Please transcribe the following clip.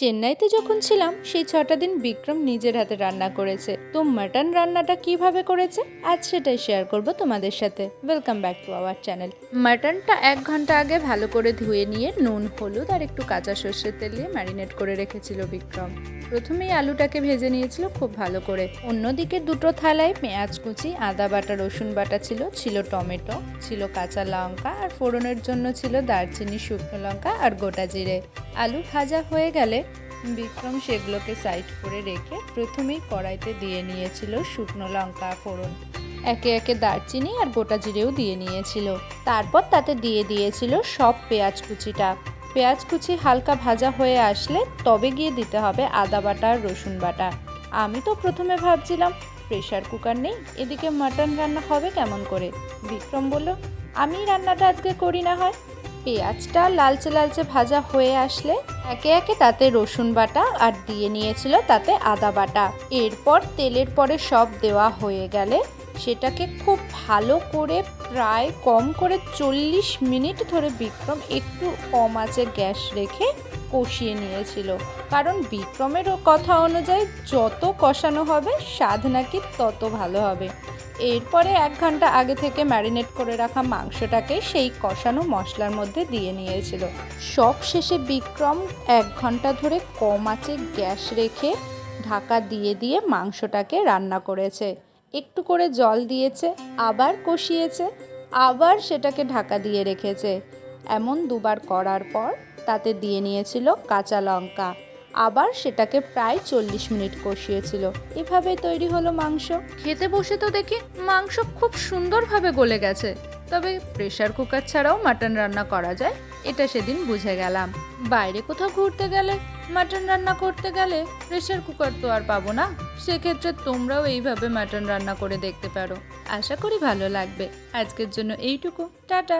চেন্নাইতে যখন ছিলাম, সেই ছটা দিন বিক্রম নিজের হাতে রান্না করেছে। তো মাটন রান্নাটা কীভাবে করেছে? আজ সেটাই শেয়ার করব তোমাদের সাথে। Welcome back to our channel মাটনটা এক ঘণ্টা আগে ভালো করে ধুয়ে নিয়ে নুন, হলুদ আর একটু কাঁচা সর্ষের তেল দিয়ে ম্যারিনেট করে রেখেছিল বিক্রম। প্রথমেই আলুটাকে ভেজে নিয়েছিল খুব ভালো করে। অন্যদিকে দুটো থালায় পেঁয়াজ কুচি, আদা বাটা, রসুন বাটা ছিল ছিল টমেটো, ছিল কাঁচা লঙ্কা আর ফোড়নের জন্য ছিল দারচিনি, শুকনো লঙ্কা আর গোটা জিরে। আলু ভাজা হয়ে গেলে বিক্রম সেগুলোকে সাইড করে রেখে প্রথমেই কড়াইতে দিয়ে নিয়েছিল শুকনো লঙ্কা ফোড়ন। একে একে দারচিনি আর গোটা জিরেও দিয়ে নিয়েছিল। তারপর তাতে দিয়ে দিয়েছিল সব পেঁয়াজ কুচিটা। পেঁয়াজ কুচি হালকা ভাজা হয়ে আসলে তবে গিয়ে দিতে হবে আদা বাটা আর রসুন বাটা। আমি তো প্রথমে ভাবছিলাম প্রেশার কুকার নেই, এদিকে মাটন রান্না হবে কেমন করে? বিক্রম বলল আমি রান্নাটা আজকে করি না হয়। পেঁয়াজটা লালচে লালচে ভাজা হয়ে আসলে একে একে তাতে রসুন বাটা আর দিয়ে নিয়েছিল তাতে আদা বাটা। এরপর তেলের পরে সব দেওয়া হয়ে গেলে সেটাকে খুব ভালো করে প্রায় কম করে চল্লিশ মিনিট ধরে বিক্রম একটু কম আছে গ্যাস রেখে কষিয়ে নিয়েছিল। কারণ বিক্রমের কথা অনুযায়ী যত কষানো হবে, স্বাদ নাকি তত ভালো হবে। এরপরে এক ঘণ্টা আগে থেকে ম্যারিনেট করে রাখা মাংসটাকে সেই কষানো মশলার মধ্যে দিয়ে নিয়েছিল। সব শেষে বিক্রম এক ঘণ্টা ধরে কম আঁচে গ্যাস রেখে ঢাকা দিয়ে দিয়ে মাংসটাকে রান্না করেছে। একটু করে জল দিয়েছে, আবার কষিয়েছে, আবার সেটাকে ঢাকা দিয়ে রেখেছে। এমন দুবার করার পর তাতে দিয়ে নিয়েছিল কাঁচা লঙ্কা। আবার সেটাকে প্রায় চল্লিশ মিনিট কষিয়েছিল। এভাবে তৈরি হলো মাংস। খেতে বসে তো দেখি মাংস খুব সুন্দরভাবে গলে গেছে। তবে প্রেশার কুকার ছাড়াও মাটন রান্না করা যায়, এটা সেদিন বুঝে গেলাম। বাইরে কোথাও ঘুরতে গেলে, মাটন রান্না করতে গেলে প্রেশার কুকার তো আর পাবো না। সেক্ষেত্রে তোমরাও এইভাবে মাটন রান্না করে দেখতে পারো। আশা করি ভালো লাগবে। আজকের জন্য এইটুকু। টাটা।